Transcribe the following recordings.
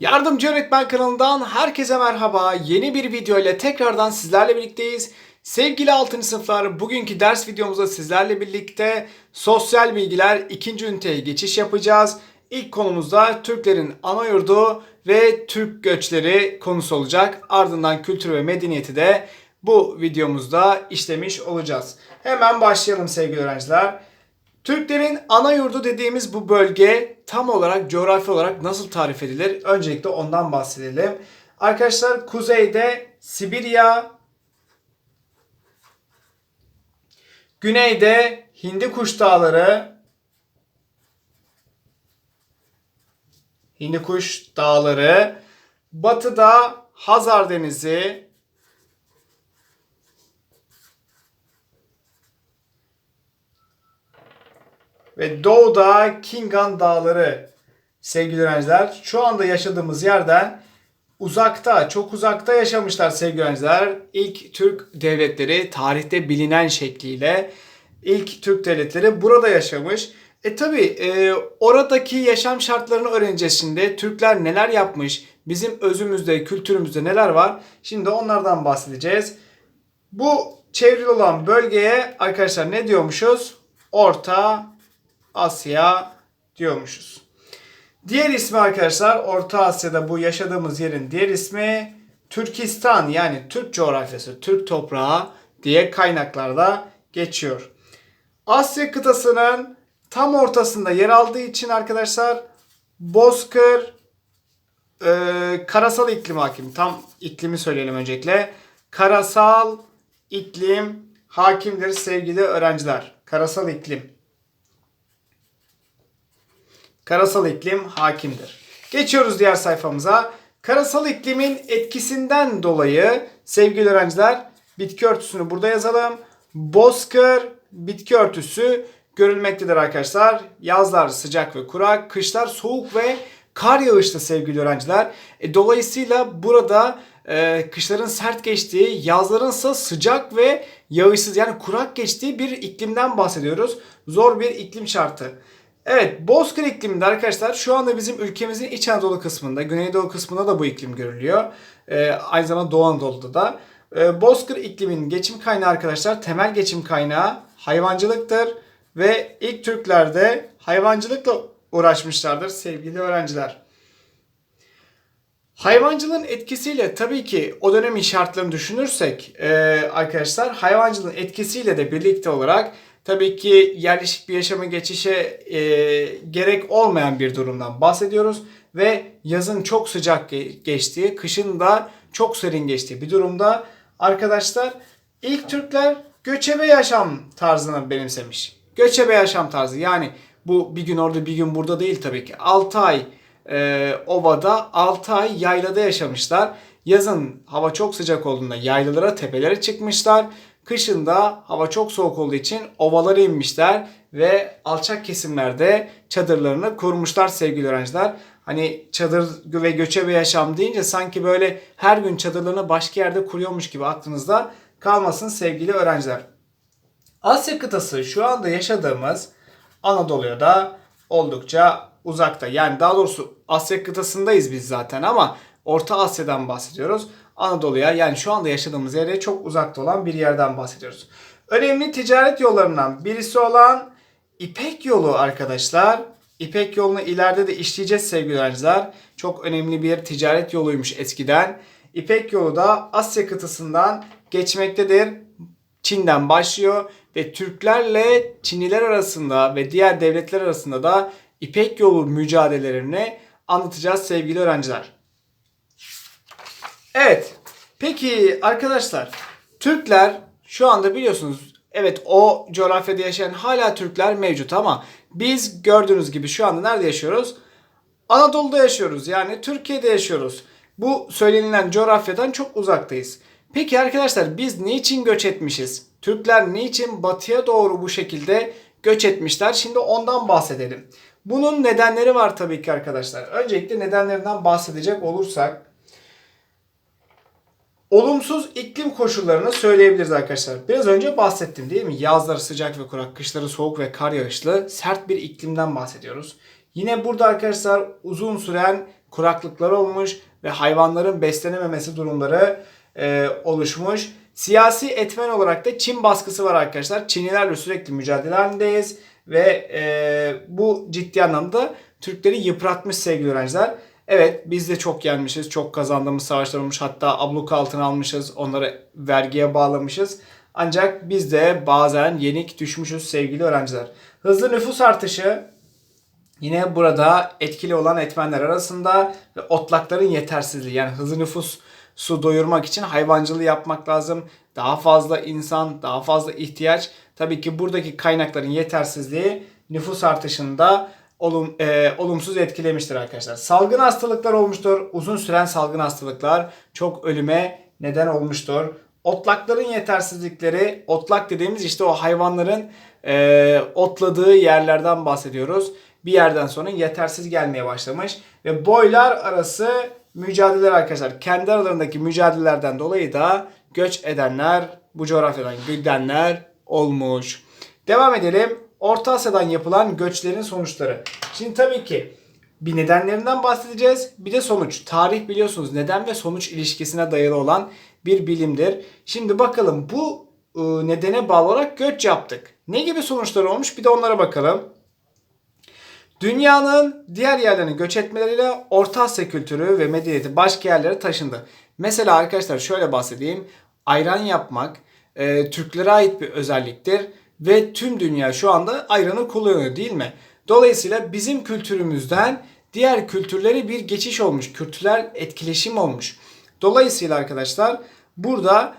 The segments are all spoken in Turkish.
Yardımcı Öğretmen kanalından herkese merhaba. Yeni bir video ile tekrardan sizlerle birlikteyiz. Sevgili 6. sınıflar, bugünkü ders videomuzda sizlerle birlikte sosyal bilgiler 2. üniteye geçiş yapacağız. İlk konumuzda Türklerin ana yurdu ve Türk göçleri konusu olacak. Ardından kültür ve medeniyeti de bu videomuzda işlemiş olacağız. Hemen başlayalım sevgili öğrenciler. Türklerin ana yurdu dediğimiz bu bölge tam olarak coğrafi olarak nasıl tarif edilir? Öncelikle ondan bahsedelim. Arkadaşlar kuzeyde Sibirya, güneyde Hindikuş Dağları, Hindikuş Dağları, batıda Hazar Denizi, ve doğuda Kingan Dağları sevgili öğrenciler. Şu anda yaşadığımız yerden uzakta, çok uzakta yaşamışlar sevgili öğrenciler. İlk Türk devletleri tarihte bilinen şekliyle ilk Türk devletleri burada yaşamış. E tabi e, oradaki yaşam şartlarını öğreneceğiz şimdi. Türkler neler yapmış, bizim özümüzde, kültürümüzde neler var? Şimdi onlardan bahsedeceğiz. Bu çevrili olan bölgeye arkadaşlar ne diyormuşuz? Orta Asya diyormuşuz. Diğer ismi arkadaşlar Orta Asya'da bu yaşadığımız yerin diğer ismi Türkistan yani Türk coğrafyası, Türk toprağı diye kaynaklarda geçiyor. Asya kıtasının tam ortasında yer aldığı için arkadaşlar Bozkır e, karasal iklim hakim. Tam iklimi söyleyelim öncelikle. Karasal iklim hakimdir sevgili öğrenciler. Karasal iklim. Karasal iklim hakimdir. Geçiyoruz diğer sayfamıza. Karasal iklimin etkisinden dolayı sevgili öğrenciler bitki örtüsünü burada yazalım. Bozkır bitki örtüsü görülmektedir arkadaşlar. Yazlar sıcak ve kurak, kışlar soğuk ve kar yağışlı sevgili öğrenciler. E, dolayısıyla burada e, kışların sert geçtiği, yazların ise sıcak ve yağışsız yani kurak geçtiği bir iklimden bahsediyoruz. Zor bir iklim şartı. Evet Bozkır ikliminde arkadaşlar şu anda bizim ülkemizin İç Anadolu kısmında, Güneydoğu kısmında da bu iklim görülüyor. Ee, aynı zamanda Doğu Anadolu'da da. Ee, Bozkır ikliminin geçim kaynağı arkadaşlar temel geçim kaynağı hayvancılıktır. Ve ilk Türkler de hayvancılıkla uğraşmışlardır sevgili öğrenciler. Hayvancılığın etkisiyle tabii ki o dönemin şartlarını düşünürsek e, arkadaşlar hayvancılığın etkisiyle de birlikte olarak tabii ki yerleşik bir yaşama geçişe e, gerek olmayan bir durumdan bahsediyoruz. Ve yazın çok sıcak geçtiği, kışın da çok serin geçtiği bir durumda arkadaşlar ilk Türkler göçebe yaşam tarzını benimsemiş. Göçebe yaşam tarzı yani bu bir gün orada bir gün burada değil tabii ki. 6 ay e, ovada 6 ay yaylada yaşamışlar. Yazın hava çok sıcak olduğunda yaylalara tepelere çıkmışlar. Kışın da hava çok soğuk olduğu için ovalara inmişler ve alçak kesimlerde çadırlarını kurmuşlar sevgili öğrenciler. Hani çadır ve göçebe yaşam deyince sanki böyle her gün çadırlarını başka yerde kuruyormuş gibi aklınızda kalmasın sevgili öğrenciler. Asya kıtası şu anda yaşadığımız Anadolu'ya da oldukça uzakta. Yani daha doğrusu Asya kıtasındayız biz zaten ama Orta Asya'dan bahsediyoruz. Anadolu'ya yani şu anda yaşadığımız yere çok uzakta olan bir yerden bahsediyoruz. Önemli ticaret yollarından birisi olan İpek yolu arkadaşlar. İpek yolunu ileride de işleyeceğiz sevgili öğrenciler. Çok önemli bir ticaret yoluymuş eskiden. İpek yolu da Asya kıtasından geçmektedir. Çin'den başlıyor ve Türklerle Çinliler arasında ve diğer devletler arasında da İpek yolu mücadelelerini anlatacağız sevgili öğrenciler. Evet. Peki arkadaşlar Türkler şu anda biliyorsunuz evet o coğrafyada yaşayan hala Türkler mevcut ama biz gördüğünüz gibi şu anda nerede yaşıyoruz? Anadolu'da yaşıyoruz. Yani Türkiye'de yaşıyoruz. Bu söylenilen coğrafyadan çok uzaktayız. Peki arkadaşlar biz niçin göç etmişiz? Türkler niçin batıya doğru bu şekilde göç etmişler? Şimdi ondan bahsedelim. Bunun nedenleri var tabii ki arkadaşlar. Öncelikle nedenlerinden bahsedecek olursak Olumsuz iklim koşullarını söyleyebiliriz arkadaşlar. Biraz önce bahsettim değil mi? Yazları sıcak ve kurak, kışları soğuk ve kar yağışlı, sert bir iklimden bahsediyoruz. Yine burada arkadaşlar uzun süren kuraklıklar olmuş ve hayvanların beslenememesi durumları e, oluşmuş. Siyasi etmen olarak da Çin baskısı var arkadaşlar. Çinlilerle sürekli mücadele halindeyiz ve e, bu ciddi anlamda Türkleri yıpratmış sevgili öğrenciler. Evet biz de çok yenmişiz, çok kazandığımız savaşlar olmuş. Hatta abluka altına almışız, onları vergiye bağlamışız. Ancak biz de bazen yenik düşmüşüz sevgili öğrenciler. Hızlı nüfus artışı yine burada etkili olan etmenler arasında ve otlakların yetersizliği yani hızlı nüfus su doyurmak için hayvancılığı yapmak lazım. Daha fazla insan, daha fazla ihtiyaç. Tabii ki buradaki kaynakların yetersizliği nüfus artışında olum, e, olumsuz etkilemiştir arkadaşlar. Salgın hastalıklar olmuştur. Uzun süren salgın hastalıklar çok ölüme neden olmuştur. Otlakların yetersizlikleri, otlak dediğimiz işte o hayvanların e, otladığı yerlerden bahsediyoruz. Bir yerden sonra yetersiz gelmeye başlamış ve boylar arası mücadeleler arkadaşlar. Kendi aralarındaki mücadelelerden dolayı da göç edenler, bu coğrafyadan gidenler olmuş. Devam edelim. Orta Asya'dan yapılan göçlerin sonuçları. Şimdi tabii ki bir nedenlerinden bahsedeceğiz. Bir de sonuç. Tarih biliyorsunuz neden ve sonuç ilişkisine dayalı olan bir bilimdir. Şimdi bakalım bu e, nedene bağlı olarak göç yaptık. Ne gibi sonuçlar olmuş bir de onlara bakalım. Dünyanın diğer yerlerine göç etmeleriyle Orta Asya kültürü ve medeniyeti başka yerlere taşındı. Mesela arkadaşlar şöyle bahsedeyim. Ayran yapmak e, Türklere ait bir özelliktir ve tüm dünya şu anda ayranı kullanıyor değil mi? Dolayısıyla bizim kültürümüzden diğer kültürlere bir geçiş olmuş. Kültürel etkileşim olmuş. Dolayısıyla arkadaşlar burada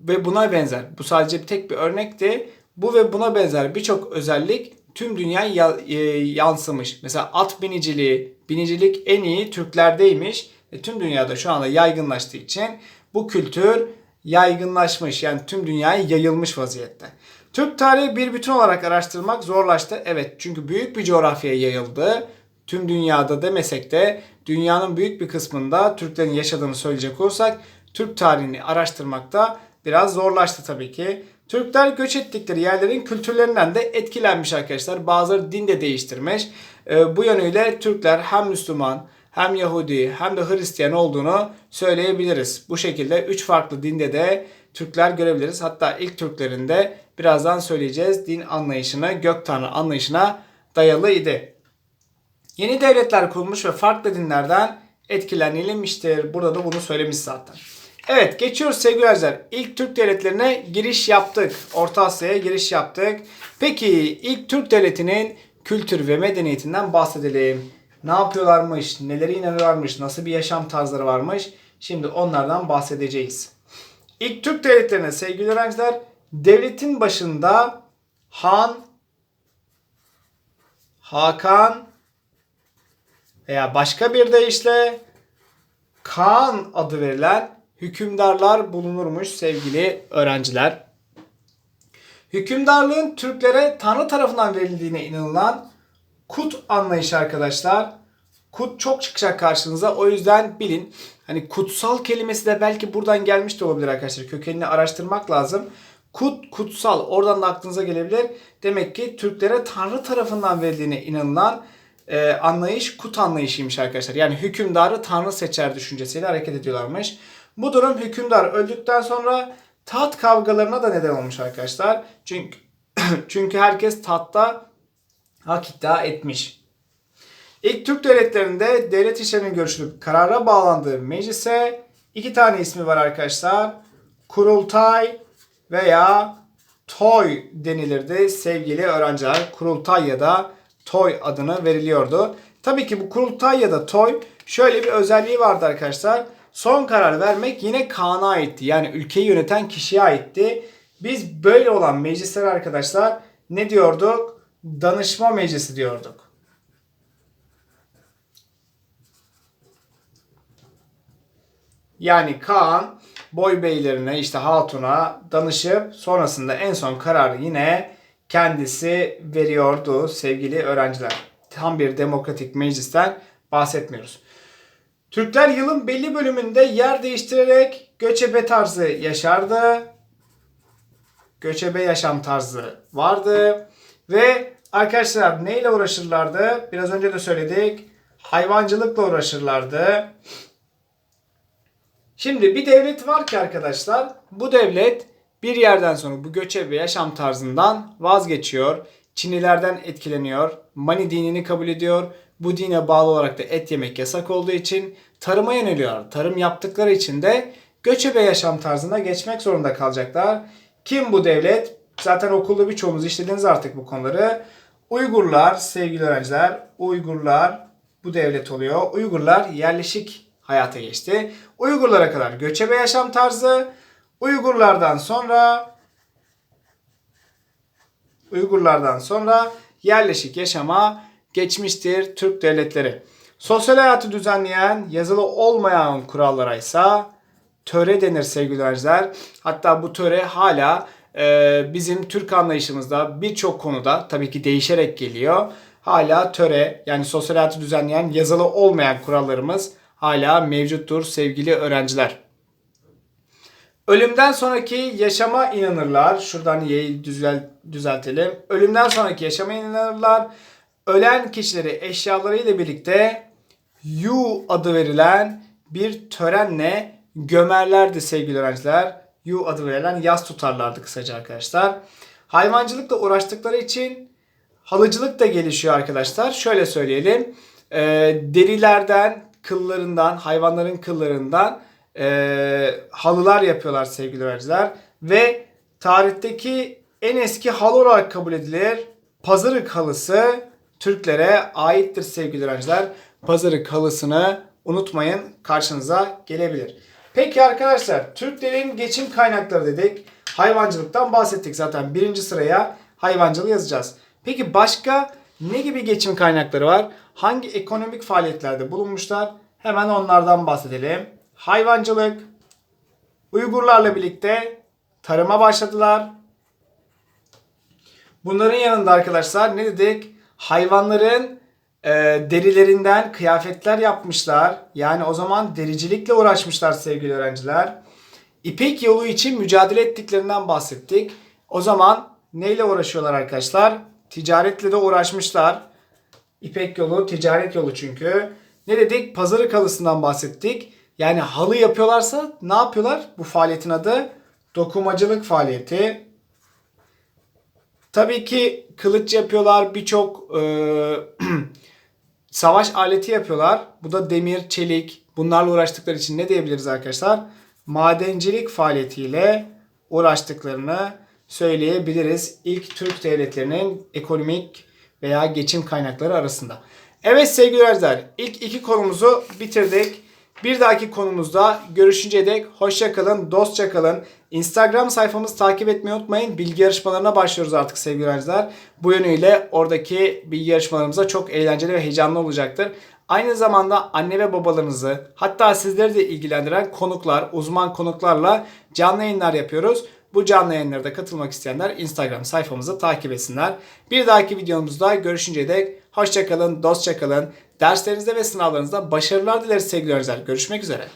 ve buna benzer. Bu sadece tek bir örnekti. Bu ve buna benzer birçok özellik tüm dünyaya e, yansımış. Mesela at biniciliği, binicilik en iyi Türklerdeymiş. E, tüm dünyada şu anda yaygınlaştığı için bu kültür yaygınlaşmış. Yani tüm dünyaya yayılmış vaziyette. Türk tarihi bir bütün olarak araştırmak zorlaştı. Evet çünkü büyük bir coğrafyaya yayıldı. Tüm dünyada demesek de dünyanın büyük bir kısmında Türklerin yaşadığını söyleyecek olursak Türk tarihini araştırmakta biraz zorlaştı tabii ki. Türkler göç ettikleri yerlerin kültürlerinden de etkilenmiş arkadaşlar. Bazıları din de değiştirmiş. Ee, bu yönüyle Türkler hem Müslüman hem Yahudi hem de Hristiyan olduğunu söyleyebiliriz. Bu şekilde üç farklı dinde de Türkler görebiliriz. Hatta ilk Türklerin de birazdan söyleyeceğiz din anlayışına, gök tanrı anlayışına dayalı idi. Yeni devletler kurulmuş ve farklı dinlerden etkilenilmiştir. Burada da bunu söylemiş zaten. Evet geçiyoruz sevgili öğrenciler. İlk Türk devletlerine giriş yaptık. Orta Asya'ya giriş yaptık. Peki ilk Türk devletinin kültür ve medeniyetinden bahsedelim. Ne yapıyorlarmış, nelere inanıyorlarmış, nasıl bir yaşam tarzları varmış. Şimdi onlardan bahsedeceğiz. İlk Türk devletlerine sevgili öğrenciler devletin başında Han, Hakan veya başka bir deyişle Kaan adı verilen hükümdarlar bulunurmuş sevgili öğrenciler. Hükümdarlığın Türklere Tanrı tarafından verildiğine inanılan kut anlayışı arkadaşlar. Kut çok çıkacak karşınıza. O yüzden bilin. Hani kutsal kelimesi de belki buradan gelmiş de olabilir arkadaşlar. Kökenini araştırmak lazım. Kut, kutsal. Oradan da aklınıza gelebilir. Demek ki Türklere Tanrı tarafından verildiğine inanılan e, anlayış kut anlayışıymış arkadaşlar. Yani hükümdarı Tanrı seçer düşüncesiyle hareket ediyorlarmış. Bu durum hükümdar öldükten sonra taht kavgalarına da neden olmuş arkadaşlar. Çünkü çünkü herkes tahtta hak iddia etmiş. İlk Türk devletlerinde devlet işlerinin görüşülüp karara bağlandığı meclise iki tane ismi var arkadaşlar. Kurultay veya Toy denilirdi sevgili öğrenciler. Kurultay ya da Toy adını veriliyordu. Tabii ki bu kurultay ya da Toy şöyle bir özelliği vardı arkadaşlar. Son karar vermek yine Kaan'a aitti. Yani ülkeyi yöneten kişiye aitti. Biz böyle olan meclisler arkadaşlar ne diyorduk? Danışma meclisi diyorduk. Yani Kaan boy beylerine işte hatuna danışıp sonrasında en son kararı yine kendisi veriyordu sevgili öğrenciler. Tam bir demokratik meclisten bahsetmiyoruz. Türkler yılın belli bölümünde yer değiştirerek göçebe tarzı yaşardı. Göçebe yaşam tarzı vardı ve arkadaşlar neyle uğraşırlardı? Biraz önce de söyledik. Hayvancılıkla uğraşırlardı. Şimdi bir devlet var ki arkadaşlar. Bu devlet bir yerden sonra bu göçebe yaşam tarzından vazgeçiyor. Çinlilerden etkileniyor. Mani dinini kabul ediyor. Bu dine bağlı olarak da et yemek yasak olduğu için tarıma yöneliyor. Tarım yaptıkları için de göçebe yaşam tarzına geçmek zorunda kalacaklar. Kim bu devlet? Zaten okulda birçoğunuz işlediniz artık bu konuları. Uygurlar sevgili öğrenciler. Uygurlar bu devlet oluyor. Uygurlar yerleşik hayata geçti. Uygurlara kadar göçebe yaşam tarzı. Uygurlardan sonra Uygurlardan sonra yerleşik yaşama geçmiştir Türk devletleri. Sosyal hayatı düzenleyen yazılı olmayan kurallara ise töre denir sevgili öğrenciler. Hatta bu töre hala e, bizim Türk anlayışımızda birçok konuda tabii ki değişerek geliyor. Hala töre yani sosyal hayatı düzenleyen yazılı olmayan kurallarımız hala mevcuttur sevgili öğrenciler. Ölümden sonraki yaşama inanırlar. Şuradan y'yi düzel, düzeltelim. Ölümden sonraki yaşama inanırlar. Ölen kişileri eşyalarıyla birlikte Yu adı verilen bir törenle gömerlerdi sevgili öğrenciler. Yu adı verilen yas tutarlardı kısaca arkadaşlar. Hayvancılıkla uğraştıkları için halıcılık da gelişiyor arkadaşlar. Şöyle söyleyelim. Derilerden, kıllarından, hayvanların kıllarından e, halılar yapıyorlar sevgili öğrenciler. Ve tarihteki en eski halı olarak kabul edilir. Pazarık halısı Türklere aittir sevgili öğrenciler. Pazarık halısını unutmayın karşınıza gelebilir. Peki arkadaşlar Türklerin geçim kaynakları dedik. Hayvancılıktan bahsettik zaten. Birinci sıraya hayvancılığı yazacağız. Peki başka ne gibi geçim kaynakları var? Hangi ekonomik faaliyetlerde bulunmuşlar? Hemen onlardan bahsedelim. Hayvancılık, Uygurlarla birlikte tarıma başladılar. Bunların yanında arkadaşlar ne dedik? Hayvanların e, derilerinden kıyafetler yapmışlar. Yani o zaman dericilikle uğraşmışlar sevgili öğrenciler. İpek yolu için mücadele ettiklerinden bahsettik. O zaman neyle uğraşıyorlar arkadaşlar? Ticaretle de uğraşmışlar. İpek yolu ticaret yolu çünkü. Ne dedik? Pazarı kalısından bahsettik. Yani halı yapıyorlarsa ne yapıyorlar? Bu faaliyetin adı dokumacılık faaliyeti. Tabii ki kılıç yapıyorlar, birçok e, savaş aleti yapıyorlar. Bu da demir, çelik. Bunlarla uğraştıkları için ne diyebiliriz arkadaşlar? Madencilik faaliyetiyle uğraştıklarını söyleyebiliriz. İlk Türk devletlerinin ekonomik veya geçim kaynakları arasında. Evet sevgili öğrenciler ilk iki konumuzu bitirdik. Bir dahaki konumuzda görüşünceye dek hoşça kalın, dostça kalın. Instagram sayfamızı takip etmeyi unutmayın. Bilgi yarışmalarına başlıyoruz artık sevgili öğrenciler. Bu yönüyle oradaki bilgi yarışmalarımıza çok eğlenceli ve heyecanlı olacaktır. Aynı zamanda anne ve babalarınızı hatta sizleri de ilgilendiren konuklar, uzman konuklarla canlı yayınlar yapıyoruz. Bu canlı yayınlara da katılmak isteyenler Instagram sayfamızı takip etsinler. Bir dahaki videomuzda görüşünceye dek hoşçakalın, dostça kalın. Derslerinizde ve sınavlarınızda başarılar dileriz sevgili öğrenciler. Görüşmek üzere.